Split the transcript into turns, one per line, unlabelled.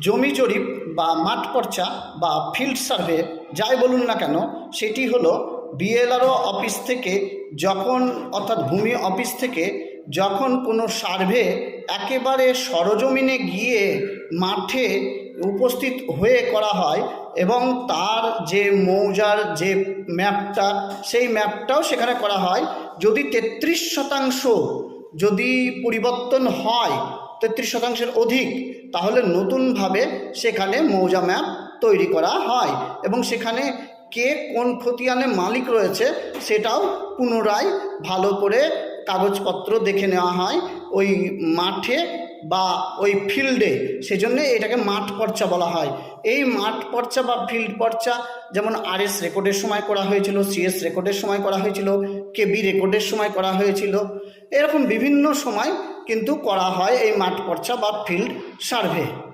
জমি জরিপ বা মাঠ পর্চা বা ফিল্ড সার্ভে যাই বলুন না কেন, সেটি হলো বিএলআরও অফিস থেকে যখন, অর্থাৎ ভূমি অফিস থেকে যখন কোনো সার্ভে একেবারে সরজমিনে গিয়ে মাঠে উপস্থিত হয়ে করা হয় এবং তার যে মৌজার যে ম্যাপটা, সেই ম্যাপটাও সেখানে করা হয়। যদি তেত্রিশ শতাংশ যদি পরিবর্তন হয় তেত্রিশ শতাংশের অধিক, তাহলে নতুনভাবে সেখানে মৌজা ম্যাপ তৈরি করা হয়। এবং সেখানে কে কোন খতিয়ানে মালিক রয়েছে, সেটাও পুনরায় ভালো করে কাগজপত্র দেখে নেওয়া হয়। ওই মাঠে বা ওই ফিল্ডে, সেজন্য এটাকে মাঠ পর্চা বলা হয়। এই মাঠ পর্চা বা ফিল্ড পর্চা যেমন আরএস রেকর্ডের সময় করা হয়েছিল, সিএস রেকর্ডের সময় করা হয়েছিল, কেবি রেকর্ডের সময় করা হয়েছিল, এরকম বিভিন্ন সময় কিন্তু করা হয় এই মাঠ পর্চা বা ফিল্ড সার্ভে।